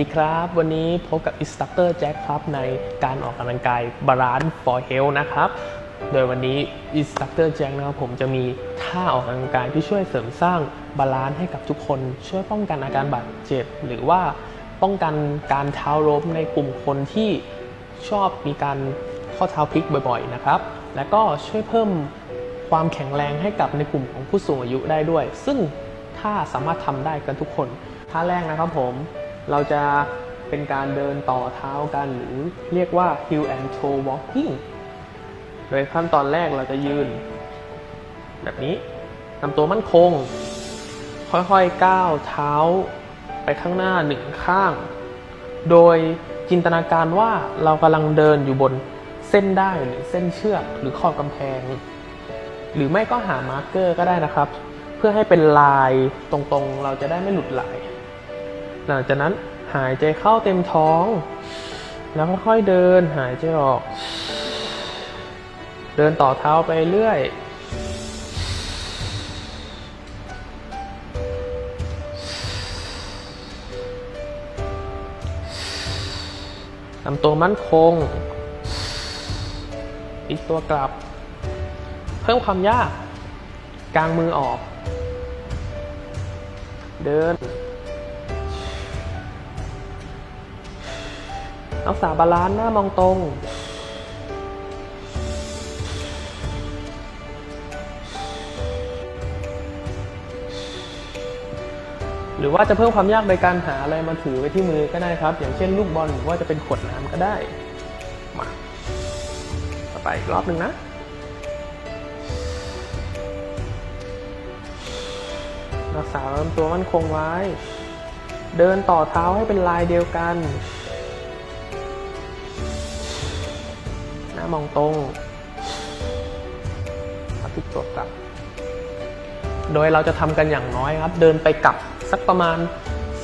ดีครับ วันนี้พบกับ Instructor Jack ครับในการออกกำลังกาย Balance for Health นะครับ โดยวันนี้ Instructor Jack นะครับผมจะมีท่าออกกำลังกายที่ช่วยเสริมสร้างบาลานซ์ให้กับทุกคน ช่วยป้องกันอาการบาดเจ็บ หรือว่าป้องกันการเท้าล้มในกลุ่มคนที่ชอบมีการข้อเท้าพลิกบ่อยๆนะครับ และก็ช่วยเพิ่มความแข็งแรงให้กับในกลุ่มของผู้สูงอายุได้ด้วย ซึ่งถ้าสามารถทำได้กันทุกคนท่าแรกนะครับผม เราจะเป็นการเดินต่อเท้ากันหรือเรียกว่า heel and toe walking โดยขั้นตอนแรกเราจะยืน แบบนี้นำตัวมั่นคง ค่อยๆก้าวเท้าไปข้างหน้าหนึ่งข้าง โดยจินตนาการว่าเรากำลังเดินอยู่บนเส้นได้หรือเส้นเชือกหรือขอบกำแพง หรือไม่ก็หามาร์กเกอร์ก็ได้นะครับ เพื่อให้เป็นลายตรงๆ เราจะได้ไม่หลุดลาย หลังจากนั้นหายใจเข้าเต็มท้อง แล้วค่อยๆเดินหายใจออก เดินต่อเท้าไปเรื่อยทำตัวมั่นคง อีกตัวกลับ เพิ่มความยาก กลางมือออก เดิน รักษาบาลานซ์หน้ามองตรง หรือว่าจะเพิ่มความยากโดยการหาอะไรมาถือไว้ที่มือก็ได้ครับ อย่างเช่นลูกบอลหรือว่าจะเป็นขวดน้ำก็ได้ มาต่อไปอีกรอบหนึ่งนะรักษาลำตัวมั่นคงไว้ เดินต่อเท้าให้เป็นลายเดียวกัน น้ามองตรงอาทิตย์ตัวกลับ โดยเราจะทำกันอย่างน้อยครับ เดินไปกลับสักประมาณ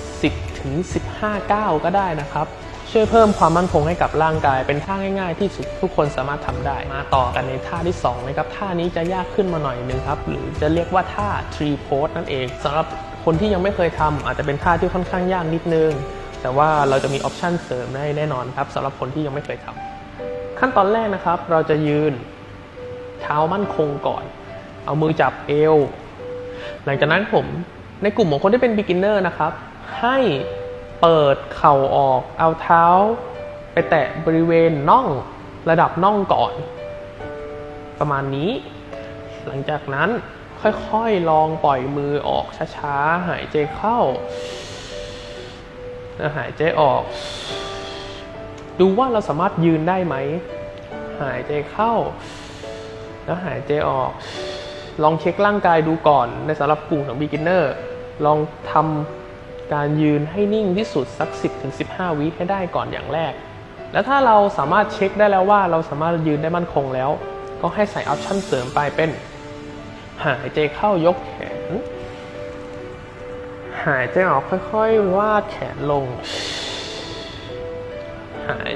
10ถึง15ก้าวก็ได้นะครับ ช่วยเพิ่มความมั่นคงให้กับร่างกาย เป็นท่าง่าย ๆ ที่ทุกคนสามารถทำได้ มาต่อกันในท่าที่2นะครับ ท่านี้จะยากขึ้นมาหน่อยนึงครับ หรือจะเรียกว่าท่า tree pose นั่นเองสำหรับคนที่ยังไม่เคยทำอาจจะเป็นท่าที่ค่อนข้างยากนิดนึงแต่ว่าเราจะมีออปชันเสริมให้แน่นอนครับสำหรับคนที่ยังไม่เคยทำ ขั้นตอนแรกนะครับ เราจะยืนเท้ามั่นคงก่อน เอามือจับเอว หลังจากนั้นผมในกลุ่มของคนที่เป็น beginner นะครับ ให้เปิดเข่าออก เอาเท้า ไปแตะบริเวณน่องระดับน่องก่อน ประมาณนี้ หลังจากนั้นค่อยๆ ลองปล่อยมือออกช้าๆ หายใจเข้าแล้วหายใจออก ดูว่าเราสามารถยืนได้ไหม หายใจเข้า แล้วหายใจออก ลองเช็คร่างกายดูก่อนในสำหรับกลุ่มของ beginner ลองทำการยืนให้นิ่งที่สุดสัก 10-15 วิให้ได้ก่อนอย่างแรก แล้วถ้าเราสามารถเช็คได้แล้วว่าเราสามารถยืนได้มั่นคงแล้ว ก็ให้ใส่ออปชั่นเสริมไปเป็น หายใจเข้ายกแขน หายใจออกค่อยๆวาดแขนลง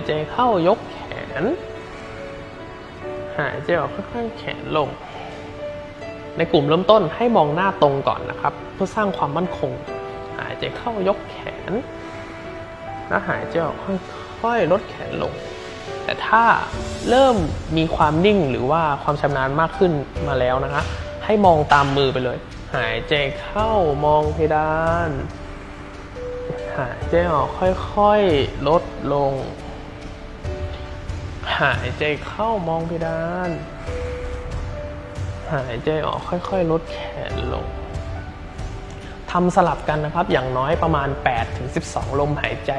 ใจเข้ายกแขน หายใจออกค่อยๆแขนลง ในกลุ่มเริ่มต้นให้มองหน้าตรงก่อนนะครับ เพื่อสร้างความมั่นคง หายใจเข้ายกแขน แล้วหายใจออกค่อยๆลดแขนลง แต่ถ้าเริ่มมีความนิ่งหรือว่าความชำนาญมากขึ้นมาแล้วนะคะ ให้มองตามมือไปเลย หายใจเข้ามองเพดานหายใจออกค่อยๆ ลดลง หายใจเข้ามองเพดาน หายใจออกค่อยๆ ลดแขนลงทำสลับกันนะครับ อย่างน้อยประมาณ8-12 ลมหายใจ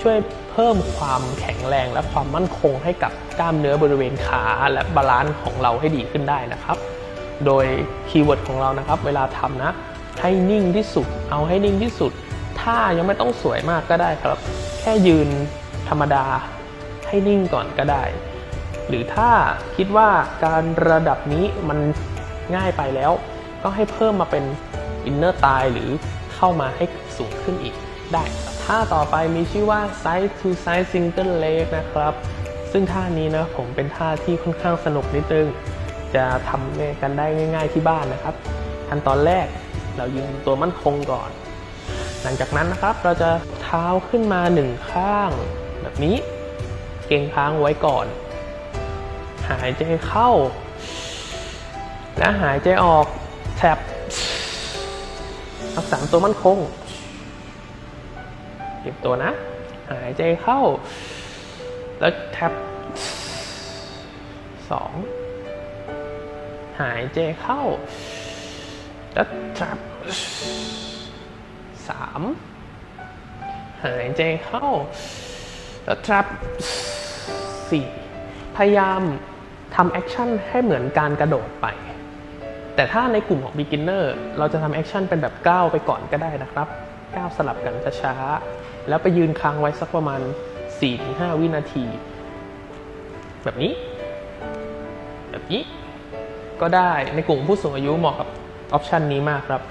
ช่วยเพิ่มความแข็งแรงและความมั่นคงให้กับกล้ามเนื้อบริเวณขาและบาลานซ์ของเราให้ดีขึ้นได้นะครับ โดยคีย์เวิร์ดของเรานะครับ เวลาทำนะ ให้นิ่งที่สุด เอาให้นิ่งที่สุด ถ้ายังไม่ต้องสวยมากก็ได้ครับ แค่ยืนธรรมดา ให้นิ่งก่อนก็ได้ หรือถ้าคิดว่าการระดับนี้มันง่ายไปแล้ว ก็ให้เพิ่มมาเป็นอินเนอร์ตายหรือเข้ามาให้สูงขึ้นอีกได้ท่าต่อไปมีชื่อว่า side to side single leg นะครับ ซึ่งท่านี้นะผมเป็นท่าที่ค่อนข้างสนุกนิดนึง จะทำกันได้ง่ายๆที่บ้านนะครับขั้นตอนแรกเรายืนตัวมั่นคงก่อน หลังจากนั้นนะครับเราจะเท้าขึ้นมาหนึ่งข้างแบบนี้ เก่งค้างไว้ก่อน หายใจเข้า และหายใจออกแท็บรักษาตัวมั่นคงเก็บตัวนะ หายใจเข้า แล้วแท็บสองหายใจเข้า แล้วแท็บสามหายใจเข้าแล้วแท็บ สี่พยายามทำแอคชั่นให้เหมือนการกระโดดไป แต่ถ้าในกลุ่มของ beginner เราจะทำแอคชั่นเป็นแบบก้าวไปก่อนก็ได้นะครับก้าวสลับกันช้าๆแล้วไปยืนค้างไว้สักประมาณ 4-5 วินาที แบบนี้ แบบนี้ ก็ได้ในกลุ่มผู้สูงอายุเหมาะกับออปชันนี้มากครับ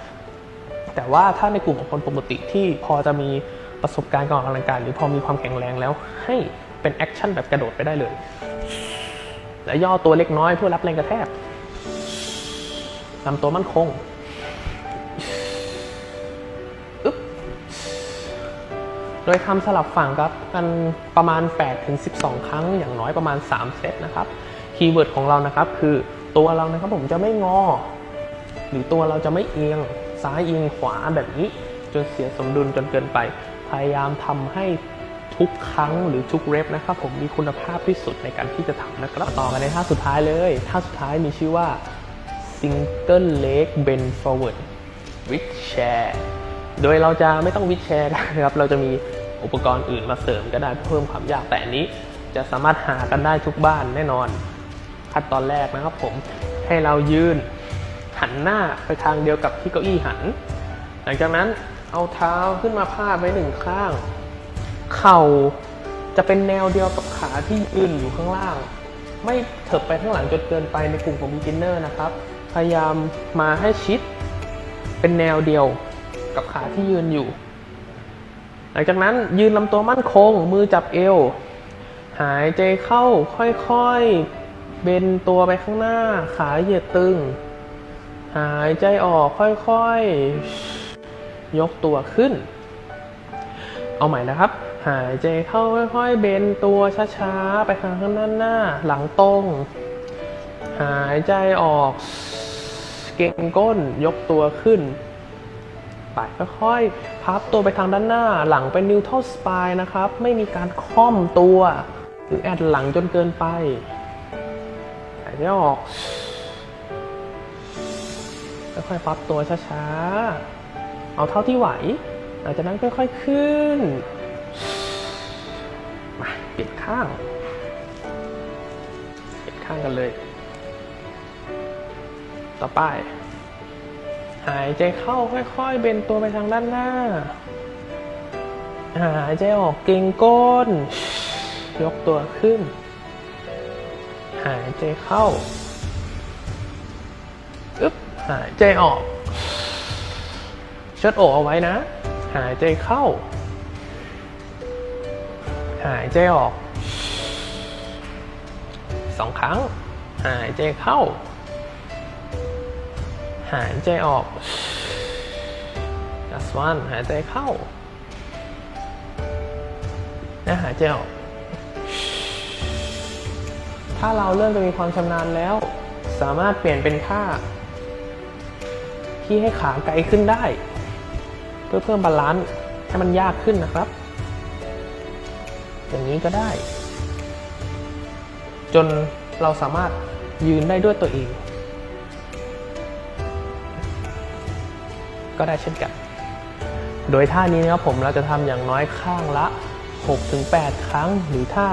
แต่ว่าถ้าในกลุ่มของคนปกติที่พอจะมีประสบการณ์การออกกำลังกายหรือพอมีความแข็งแรงแล้วให้ เป็นแอคชั่นแบบกระโดดไปได้เลย และย่อตัวเล็กน้อยเพื่อรับแรงกระแทกลำตัวมั่นคงอึ๊บโดยทำสลับฝั่งครับกันประมาณ 8-12 ครั้งอย่างน้อยประมาณ 3 เซตนะครับคีย์เวิร์ดของเรานะครับคือตัวเรานะครับผมจะไม่งอ หรือตัวเราจะไม่เอียงซ้ายเอียงขวาแบบนี้ จนเสียสมดุลจนเกินไป พยายามทำให้ ทุกครั้งหรือทุกเรปนะครับผมมีคุณภาพที่สุดในการที่จะทำนะครับต่อกันในท่าสุดท้ายเลยท่าสุดท้ายมีชื่อว่า single leg bend forward with chair โดยเราจะไม่ต้องวิดแชร์กันนะครับ เราจะมีอุปกรณ์อื่นมาเสริมก็ได้เพิ่มความยากแต่อันนี้ จะสามารถหากันได้ทุกบ้านแน่นอน ขั้นตอนแรกนะครับผมให้เรายืนหันหน้าไปทางเดียวกับที่เก้าอี้หัน หลังจากนั้นเอาเท้าขึ้นมาพาดไว้หนึ่งข้าง เข่าจะเป็นแนวเดียวกับขาที่ยืนอยู่ข้างล่าง ไม่เถิบไปข้างหลังจนเกินไปในกลุ่มของ beginner นะครับ พยายามมาให้ชิด เป็นแนวเดียวกับขาที่ยืนอยู่ หลังจากนั้นยืนลำตัวมั่นคง มือจับเอว หายใจเข้าค่อยๆ เบนตัวไปข้างหน้า ขาเหยียดตึง หายใจออกค่อยๆ ยกตัวขึ้น เอาใหม่นะครับ หายใจเข้าค่อยๆ เบนตัวช้าๆ ไปข้างข้างด้านหน้า หลังตรง หายใจออก เก่งก้นยกตัวขึ้นไปค่อยๆ พับตัวไปทางด้านหน้า หลังเป็นนิวทัลสปายนะครับ ไม่มีการค่อมตัว หรือแอดหลังจนเกินไปหายใจออกค่อยๆพับตัวช้าๆ เอาเท่าที่ไหว หลังจากนั้นค่อยๆขึ้น ปลี่ยนข้างปลี่ยนข้างกันเลย ต่อไป หายใจเข้าค่อยๆ เบนตัวไปทางด้านหน้า หายใจออกเกร็งก้น ยกตัวขึ้น หายใจเข้าอึ๊บหายใจออกเชิดอกเอาไว้นะ หายใจเข้า หายใจออกสองครั้ง หายใจเข้า หายใจออก last one หายใจเข้า และหายใจออก ถ้าเราเริ่มจะมีความชำนาญแล้ว สามารถเปลี่ยนเป็นท่า ที่ให้ขาไกลขึ้นได้ เพื่อเพิ่มบาลานซ์ให้มันยากขึ้นนะครับ นี้ก็ได้ จนเราสามารถยืนได้ด้วยตัวเอง ก็ได้เช่นกัน โดยท่านี้นะครับผมเราจะทำอย่างน้อยข้างละ 6-8 ครั้ง หรือถ้า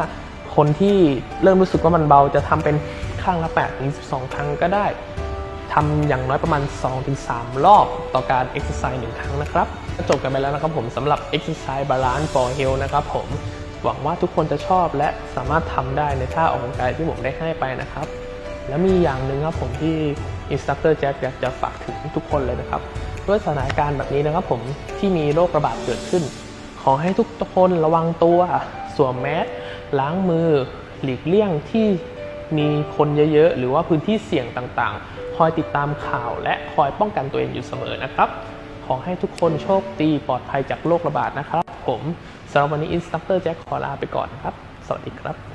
คนที่เริ่มรู้สึกว่ามันเบาจะทำเป็นข้างละ8-12 ครั้งก็ได้ทำอย่างน้อยประมาณ 2-3 รอบต่อการ exercise หนึ่งครั้งนะครับก็จบกันไปแล้วนะครับผมสำหรับ exercise balance for health นะครับผม หวังว่าทุกคนจะชอบและสามารถทำได้ในท่าออกกำลังกายที่ผมได้ให้ไปนะครับ และมีอย่างหนึ่งครับผมที่ Instructor Jack อยากจะฝากถึงทุกคนเลยนะครับ ด้วยสถานการณ์แบบนี้นะครับผมที่มีโรคระบาดเกิดขึ้น ขอให้ทุกคนระวังตัว สวมแมสล้างมือ หลีกเลี่ยงที่มีคนเยอะๆ หรือว่าพื้นที่เสี่ยงต่างๆ คอยติดตามข่าวและคอยป้องกันตัวเองอยู่เสมอนะครับ ขอให้ทุกคนโชคดีปลอดภัยจากโรคระบาดนะครับ ผม สำหรับวันนี้อินสตัคเตอร์แจ็คขอลาไปก่อนครับ สวัสดีครับ